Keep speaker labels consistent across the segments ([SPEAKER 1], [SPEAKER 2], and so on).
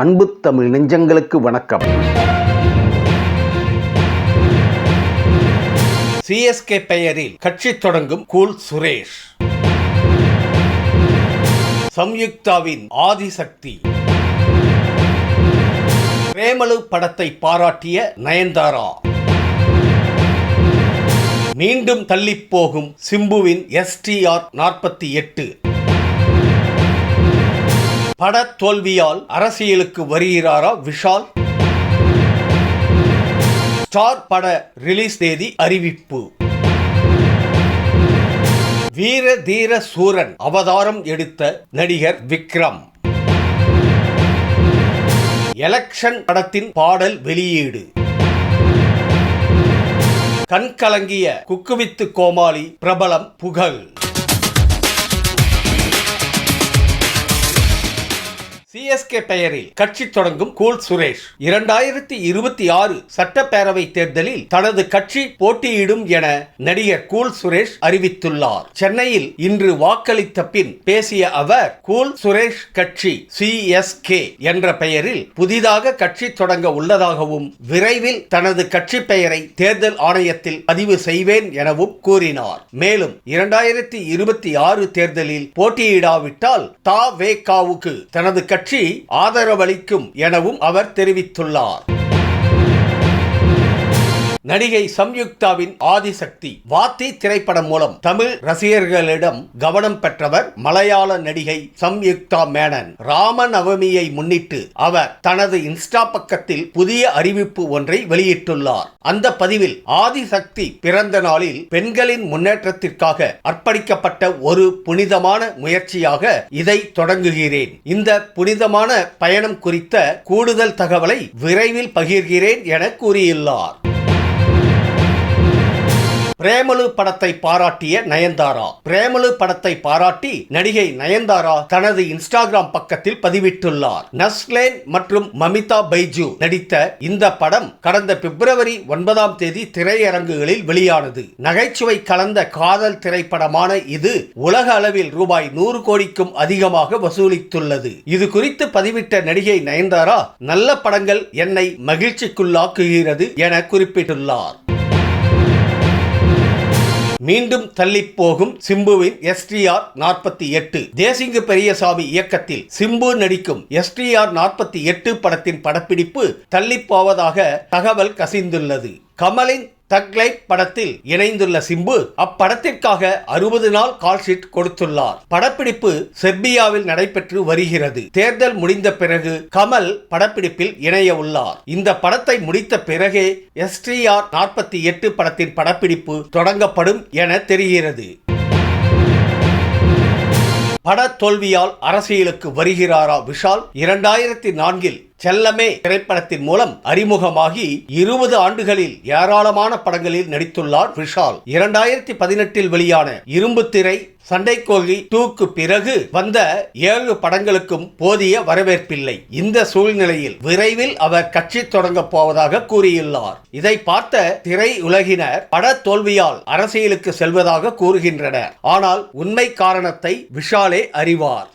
[SPEAKER 1] அன்பு தமிழ் நெஞ்சங்களுக்கு வணக்கம்.
[SPEAKER 2] சிஎஸ்கே பெயரில் கட்சி தொடங்கும் கூல் சுரேஷ். சம்யுக்தாவின் ஆதிசக்தி. பிரேமலு படத்தை பாராட்டிய நயன்தாரா. மீண்டும் தள்ளிப் போகும் சிம்புவின் எஸ்டிஆர் நாற்பத்தி எட்டு. பட தோல்வியால் அரசியலுக்கு வருகிறாரா விஷால்? ஸ்டார் பட ரிலீஸ் தேதி அறிவிப்பு. வீர தீர சூரன் அவதாரம் எடுத்த நடிகர் விக்ரம். எலக்ஷன் படத்தின் பாடல் வெளியீடு. கண்கலங்கிய குக்குவித்து கோமாளி பிரபலம் புகழ். சிஎஸ்கே பெயரில் கட்சி தொடங்கும் கூல் சுரேஷ். இரண்டாயிரத்தி இருபத்தி ஆறு சட்டப்பேரவை தேர்தலில் தனது கட்சி போட்டியிடும் என நடிகர் கூல் சுரேஷ் அறிவித்துள்ளார். சென்னையில் இன்று வாக்களித்த பின் பேசிய அவர் கூல் சுரேஷ் கட்சி சிஎஸ்கே என்ற பெயரில் புதிதாக கட்சி தொடங்க உள்ளதாகவும் விரைவில் தனது கட்சி பெயரை தேர்தல் ஆணையத்தில் பதிவு செய்வேன் எனவும் கூறினார். மேலும் இரண்டாயிரத்தி இருபத்தி ஆறு தேர்தலில் போட்டியிடாவிட்டால் தா வே காவுக்கு தனது கட்சி ஆதரவளிக்கும் எனவும் அவர் தெரிவித்துள்ளார். நடிகை சம்யுக்தாவின் ஆதிசக்தி வாத்தி திரைப்படம் மூலம் தமிழ் ரசிகர்களிடம் கவனம் பெற்றவர் மலையாள நடிகை சம்யுக்தா மேனன். ராம நவமியை முன்னிட்டு அவர் தனது இன்ஸ்டா பக்கத்தில் புதிய அறிவிப்பு ஒன்றை வெளியிட்டுள்ளார். அந்த பதிவில் ஆதிசக்தி பிறந்த நாளில் பெண்களின் முன்னேற்றத்திற்காக அர்ப்பணிக்கப்பட்ட ஒரு புனிதமான முயற்சியாக இதை தொடங்குகிறேன். இந்த புனிதமான பயணம் குறித்த கூடுதல் தகவலை விரைவில் பகிர்கிறேன் என கூறியுள்ளார். பிரேமலு படத்தை பாராட்டிய நயன்தாரா. பிரேமலு படத்தை பாராட்டி நடிகை நயன்தாரா தனது இன்ஸ்டாகிராம் பக்கத்தில் பதிவிட்டுள்ளார். நஸ்லேன் மற்றும் மமிதா பைஜு நடித்த இந்த படம் கடந்த பிப்ரவரி ஒன்பதாம் தேதி திரையரங்குகளில் வெளியானது. நகைச்சுவை கலந்த காதல் திரைப்படமான இது உலக அளவில் ரூபாய் நூறு கோடிக்கும் அதிகமாக வசூலித்துள்ளது. இது குறித்து பதிவிட்ட நடிகை நயன்தாரா நல்ல படங்கள் என்னை மகிழ்ச்சிக்குள்ளாக்குகிறது என குறிப்பிட்டுள்ளார். மீண்டும் தள்ளி போகும் சிம்புவின் எஸ்டிஆர் நாற்பத்தி எட்டு. தேசிங்கு பெரியசாமி இயக்கத்தில் சிம்பு நடிக்கும் எஸ்டிஆர் நாற்பத்தி எட்டு படத்தின் படப்பிடிப்பு தள்ளிப்போவதாக தகவல் கசிந்துள்ளது. கமலின் தக்லைட் படத்தில் இணைந்துள்ள சிம்பு அப்படத்திற்காக அறுபது நாள் கால்ஷீட் கொடுத்துள்ளார். படப்பிடிப்பு செர்பியாவில் நடைபெற்று வருகிறது. தேர்தல் முடிந்த பிறகு கமல் படப்பிடிப்பில் இணைய உள்ளார். இந்த படத்தை முடித்த பிறகே எஸ்டிஆர் நாற்பத்தி எட்டு படத்தின் படப்பிடிப்பு தொடங்கப்படும் என தெரிகிறது. பட தோல்வியால் அரசியலுக்கு வருகிறாரா விஷால்? இரண்டாயிரத்தி நான்கில் செல்லமே திரைப்படத்தின் மூலம் அறிமுகமாகி இருபது ஆண்டுகளில் ஏராளமான படங்களில் நடித்துள்ளார் விஷால். இரண்டாயிரத்தி பதினெட்டில் வெளியான இரும்பு திரை சண்டைக்கோழி டூக்கு பிறகு வந்த ஏழு படங்களுக்கும் போதிய வரவேற்பில்லை. இந்த சூழ்நிலையில் விரைவில் அவர் கட்சி தொடங்க போவதாக கூறியுள்ளார். இதை பார்த்த திரை உலகினர் பட தோல்வியால் அரசியலுக்கு செல்வதாக கூறுகின்றனர். ஆனால் உண்மை காரணத்தை விஷாலே அறிவார்.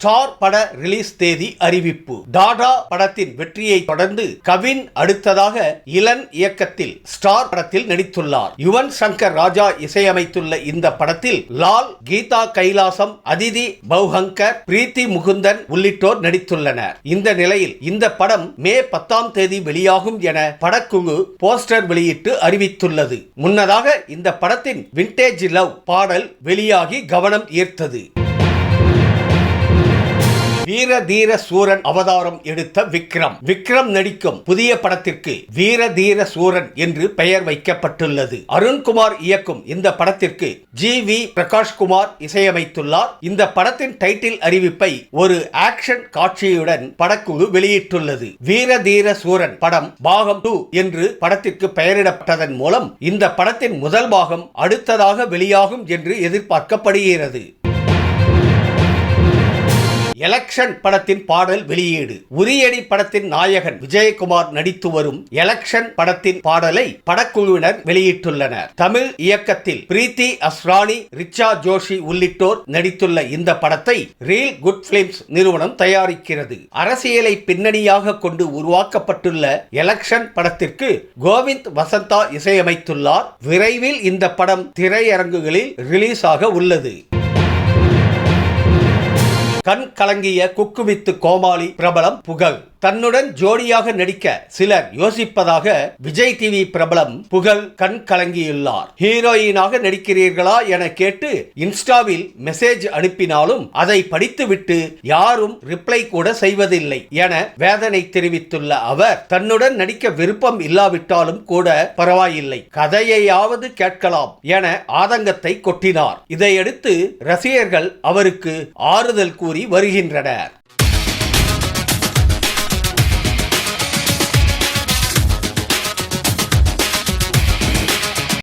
[SPEAKER 2] ஸ்டார் பட ரிலீஸ் தேதி அறிவிப்பு. டாடா படத்தின் வெற்றியை தொடர்ந்து கவின் அடுத்ததாக இளன் இயக்கத்தில் ஸ்டார் படத்தில் நடித்துள்ளார். யுவன் சங்கர் ராஜா இசையமைத்துள்ள இந்த படத்தில் லால் கீதா கைலாசம் அதிதி பௌஹங்கர் பிரீத்தி முகுந்தன் உள்ளிட்டோர் நடித்துள்ளனர். இந்த நிலையில் இந்த படம் மே பத்தாம் தேதி வெளியாகும் என படக்குழு போஸ்டர் வெளியிட்டு அறிவித்துள்ளது. முன்னதாக இந்த படத்தின் விண்டேஜ் லவ் பாடல் வெளியாகி கவனம் ஈர்த்தது. வீர தீர சூரன் அவதாரம் எடுத்த விக்ரம். விக்ரம் நடிக்கும் புதிய படத்திற்கு வீர தீர சூரன் என்று பெயர் வைக்கப்பட்டுள்ளது. அருண்குமார் இயக்கும் இந்த படத்திற்கு ஜி வி பிரகாஷ்குமார் இசையமைத்துள்ளார். இந்த படத்தின் டைட்டில் அறிவிப்பை ஒரு ஆக்ஷன் காட்சியுடன் படக்குழு வெளியிட்டுள்ளது. வீர தீர சூரன் படம் பாகம் டூ என்று படத்திற்கு பெயரிடப்பட்டதன் மூலம் இந்த படத்தின் முதல் பாகம் அடுத்ததாக வெளியாகும் என்று எதிர்பார்க்கப்படுகிறது. எலக்ஷன் படத்தின் பாடல் வெளியீடு. உரியடி படத்தின் நாயகன் விஜயகுமார் நடித்து வரும் எலெக்ஷன் படத்தின் பாடலை படக்குழுவினர் வெளியிட்டுள்ளனர். தமிழ் இயக்கத்தில் பிரீத்தி அஸ்ரானி ரிச்சா ஜோஷி உள்ளிட்டோர் நடித்துள்ள இந்த படத்தை ரீல் குட் பிலிம்ஸ் நிறுவனம் தயாரிக்கிறது. அரசியலை பின்னணியாக கொண்டு உருவாக்கப்பட்டுள்ள எலெக்ஷன் படத்திற்கு கோவிந்த் வசந்தா இசையமைத்துள்ளார். விரைவில் இந்த படம் திரையரங்குகளில் ரிலீஸ் ஆக உள்ளது. கண் கலங்கிய குக்குவித்து கோமாளி பிரபலம் புகழ். தன்னுடன் ஜோடியாக நடிக்க சிலர் யோசிப்பதாக விஜய் டிவி பிரபலம் புகழ் கண் கலங்கியுள்ளார். ஹீரோயினாக நடிக்கிறீர்களா என கேட்டு இன்ஸ்டாவில் மெசேஜ் அனுப்பினாலும் அதை படித்துவிட்டு யாரும் ரிப்ளை கூட செய்வதில்லை என வேதனை தெரிவித்துள்ள அவர் தன்னுடன் நடிக்க விருப்பம் இல்லாவிட்டாலும் கூட பரவாயில்லை கதையையாவது கேட்கலாம் என ஆதங்கத்தை கொட்டினார். இதையடுத்து ரசிகர்கள் அவருக்கு ஆறுதல் கூறி வருகின்றனர்.